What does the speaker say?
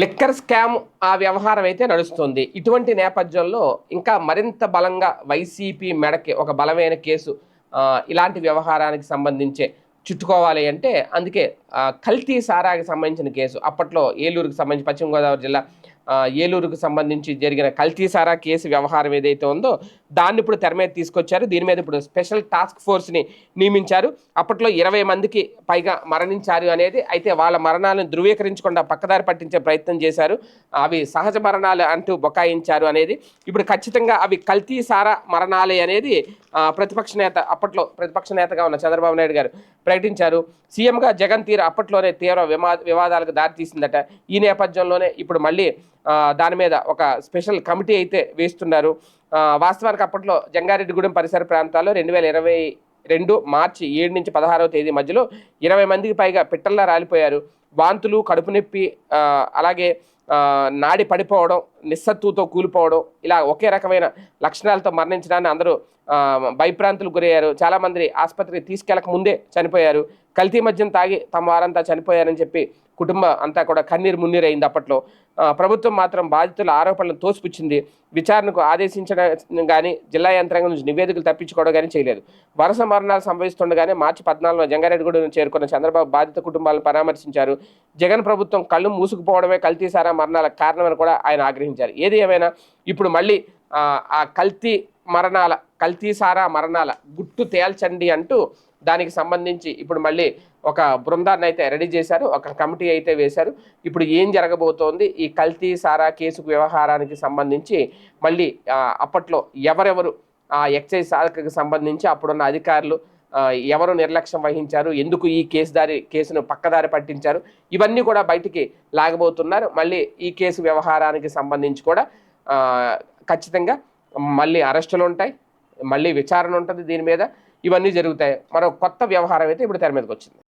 Liquor scam ఆ వ్యవహారం అయితే నడుస్తుంది. ఇటువంటి నేపథ్యంలో ఇంకా మరింత బలంగా వైసీపీ మెడకి ఒక బలమైన కేసు ఇలాంటి వ్యవహారానికి సంబంధించే చుట్టుకోవాలి అంటే అందుకే కల్తీ సారాకి సంబంధించిన కేసు. అప్పట్లో ఏలూరుకి సంబంధించి పశ్చిమ గోదావరి జిల్లా ఏలూరుకు సంబంధించి జరిగిన కల్తీసారా కేసు వ్యవహారం ఏదైతే ఉందో దాన్ని ఇప్పుడు తెర మీద తీసుకొచ్చారు. దీని మీద ఇప్పుడు స్పెషల్ టాస్క్ ఫోర్స్ని నియమించారు. అప్పట్లో ఇరవై మందికి పైగా మరణించారు అనేది అయితే వాళ్ళ మరణాలను ధృవీకరించకుండా పక్కదారి పట్టించే ప్రయత్నం చేశారు. అవి సహజ మరణాలు అంటూ బొకాయించారు అనేది. ఇప్పుడు ఖచ్చితంగా అవి కల్తీసారా మరణాలే అనేది ప్రతిపక్ష నేత అప్పట్లో ప్రతిపక్ష నేతగా ఉన్న చంద్రబాబు నాయుడు గారు ప్రకటించారు. సీఎంగా జగన్ తీరు అప్పట్లోనే తీవ్ర విమా వివాదాలకు దారితీసిందట. ఈ నేపథ్యంలోనే ఇప్పుడు మళ్ళీ దాని మీద ఒక స్పెషల్ కమిటీ అయితే వేస్తున్నారు. వాస్తవానికి అప్పట్లో జంగారెడ్డిగూడెం పరిసర ప్రాంతాల్లో రెండు వేల ఇరవై రెండు మార్చి ఏడు నుంచి పదహారవ తేదీ మధ్యలో ఇరవై మందికి పైగా పిట్టల్లా రాలిపోయారు. వాంతులు కడుపు నొప్పి అలాగే నాడి పడిపోవడం నిస్సత్తుతో కూలిపోవడం ఇలా ఒకే రకమైన లక్షణాలతో మరణించడాన్ని అందరూ ఆ, గురయ్యారు. చాలామంది ఆసుపత్రికి తీసుకెళ్ళక ముందే చనిపోయారు. కల్తీ మద్యం తాగి తమ వారంతా చనిపోయారని చెప్పి కుటుంబం అంతా కూడా కన్నీరు మున్నీరు అయింది అప్పట్లో. ప్రభుత్వం మాత్రం బాధితుల ఆరోపణలను తోసిపుచ్చింది. విచారణకు ఆదేశించడం కానీ జిల్లా యంత్రాంగం నుంచి నివేదికలు తప్పించుకోవడం కానీ చేయలేదు. వరుస మరణాలు సంభవిస్తుండగానే మార్చి పద్నాలుగులో జంగారెడ్డిగూడెం చేరుకున్న చంద్రబాబు బాధిత కుటుంబాలను పరామర్శించారు. జగన్ ప్రభుత్వం కళ్ళు మూసుకుపోవడమే కల్తీసారా మరణాలకు కారణమని కూడా ఆయన ఆగ్రహించారు. ఏది ఏమైనా ఇప్పుడు మళ్ళీ ఆ కల్తీ మరణాల కల్తీసారా మరణాల గుట్టు తేల్చండి అంటూ దానికి సంబంధించి ఇప్పుడు మళ్ళీ ఒక బృందాన్ని అయితే రెడీ చేశారు ఒక కమిటీ అయితే వేశారు. ఇప్పుడు ఏం జరగబోతోంది? ఈ కల్తీ సారా కేసు వ్యవహారానికి సంబంధించి మళ్ళీ అప్పట్లో ఎవరెవరు ఆ ఎక్సైజ్ శాఖకు సంబంధించి అప్పుడున్న అధికారులు ఎవరు నిర్లక్ష్యం వహించారు? ఎందుకు ఈ కేసు దారి కేసును పక్కదారి పట్టించారు? ఇవన్నీ కూడా బయటికి లాగబోతున్నారు. మళ్ళీ ఈ కేసు వ్యవహారానికి సంబంధించి కూడా ఖచ్చితంగా మళ్ళీ అరెస్టులు ఉంటాయి. మళ్ళీ విచారణ ఉంటుంది దీని మీద. ఇవన్నీ జరుగుతాయి. మరో కొత్త వ్యవహారం అయితే ఇప్పుడు తెర మీదకి వచ్చింది.